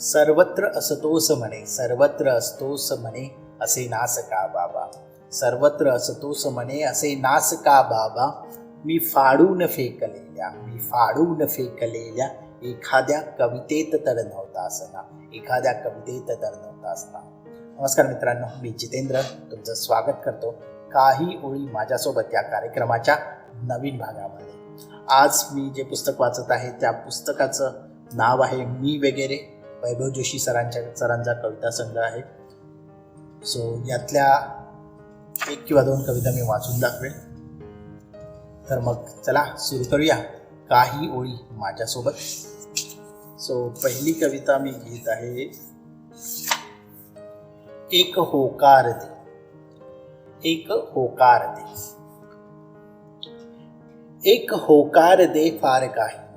सर्वत्र असतोस म्हणे सर्वत्र असतोस म्हणे असे नास का बाबा? सर्वत्र असतोस म्हणे असे नास का बाबा? मी फाडून फेकलेल्या मी फाडून फेकलेल्या एखाद्या कवितेत तर नव्हता असना एखाद्या कवितेत तर नव्हता असना नमस्कार मित्रांनो मी जितेंद्र तुमचं स्वागत करतो काही ओळी माझ्यासोबत या कार्यक्रमाच्या नवीन भागामध्ये. आज मी जे पुस्तक वाचत आहे त्या पुस्तकाचं नाव आहे मी वगैरे. वैभव जोशी सरांच्या सरांचा कविता संग्रह आहे. सो यातल्या एक किंवा दोन कविता मी वाचून दाखवेन. तर मग चला सुरू करूया. काही ओळी माझ्यासोबत. सो पहिली कविता मी घेत आहे. एक होकार दे. एक होकार दे. एक होकार दे फार काही.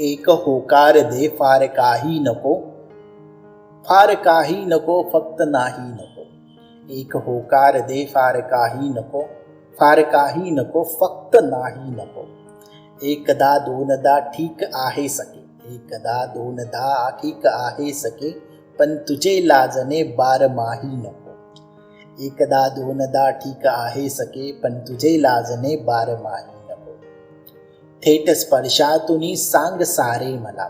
एक होकार दे, फार काही नको। फार काही नको, फक्त नाही नको। एक होकार दे, फार काही नको। फार काही नको, फक्त नाही नको। एकदा, दोनदा ठीक आहे सके। एकदा, दोनदा ठीक आहे सके। पण तुझे लाजणे बारमाही नको। एकदा, दोनदा ठीक आहे सके। पण तुझे लाजणे बारमाही नको थेट स्पर्शातून सांग सारे मला.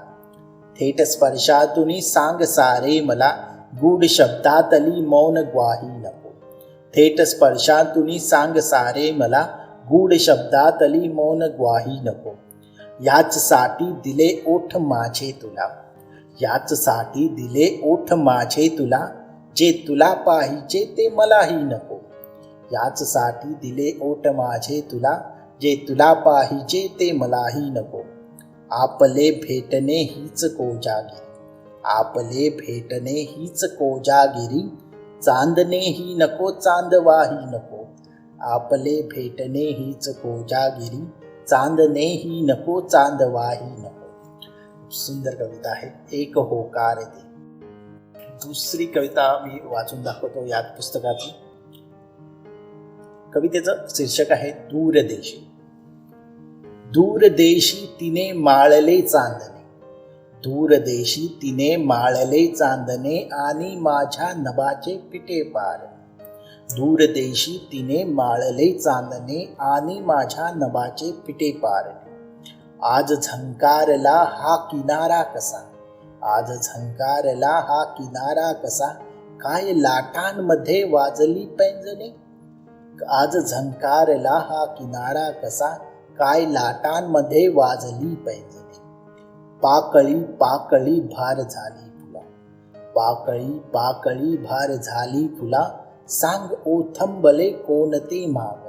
थेट स्पर्शातून सांग सारे मला गूढ शब्दातली मौन ग्वाही नको. थेट स्पर्शातून सांग सारे मला गूढ शब्दातली मौन ग्वाही नको. याच साठी दिले ओठ माझे तुला. याच साठी दिले ओठ माझे तुला जे तुला पाहिजे ते मलाही नको. याच साठी दिले ओठ माझे तुला जे तुला पाहिजे ते मलाही नको. आपले भेटणे हीच कोजागिरी. आपले भेटणे हीच कोजागिरी. चांदणेही नको चांदवाही नको. आपले भेटणे हीच कोजागिरी. चांदणेही नको चांदवाही नको. सुंदर कविता आहे. एक होकार दे. दुसरी कविता मी वाचून दाखवतो यात पुस्तकाची कवितेचं शीर्षक आहे दूरदेशी. दूरदेशी तिने माळले चांदणे. दूरदेशी तिने माळले चांदणे आणि माझ्या नभाचे पिटे पार. दूरदेशी तिने माळले चांदणे आणि माझ्या नभाचे पिटे पार. आज झंकारला हा किनारा कसा? आज झंकारला हा किनारा कसा? काय लाटांमध्ये वाजली पैंजणे? आज झंकारला हा किनारा कसा? काय लाटांमध्ये वाजली पैंजणे. पाकळी पाकळी भार झाली फुला. पाकळी पाकळी भार झाली फुला. सांग ओथंबले कोणते मागणे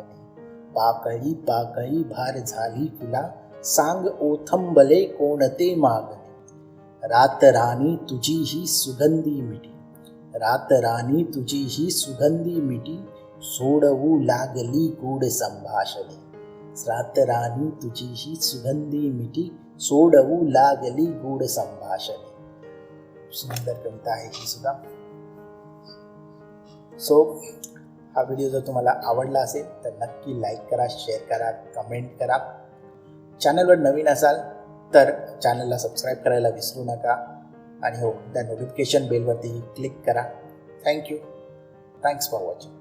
पाकळी पाकळी भार झाली फुला. सांग ओथंबले कोणते मागणे रात राणी तुझी ही सुगंधी मिठी. रात राणी तुझी ही सुगंधी मिठी. सोडवू लागली गूढ संभाषणे. रात तुझीही सुगंधी मिठी सोडवू लागली गूढ संभाषणे सुंदर कविता आहे ही सुद्धा सो हा व्हिडिओ जर तुम्हाला आवडला असेल तर नक्की लाईक करा शेअर करा कमेंट करा. चॅनलवर नवीन असाल तर चॅनलला सबस्क्राईब करायला विसरू नका. आणि हो त्या नोटिफिकेशन बेलवरती क्लिक करा. Thank you thanks for watching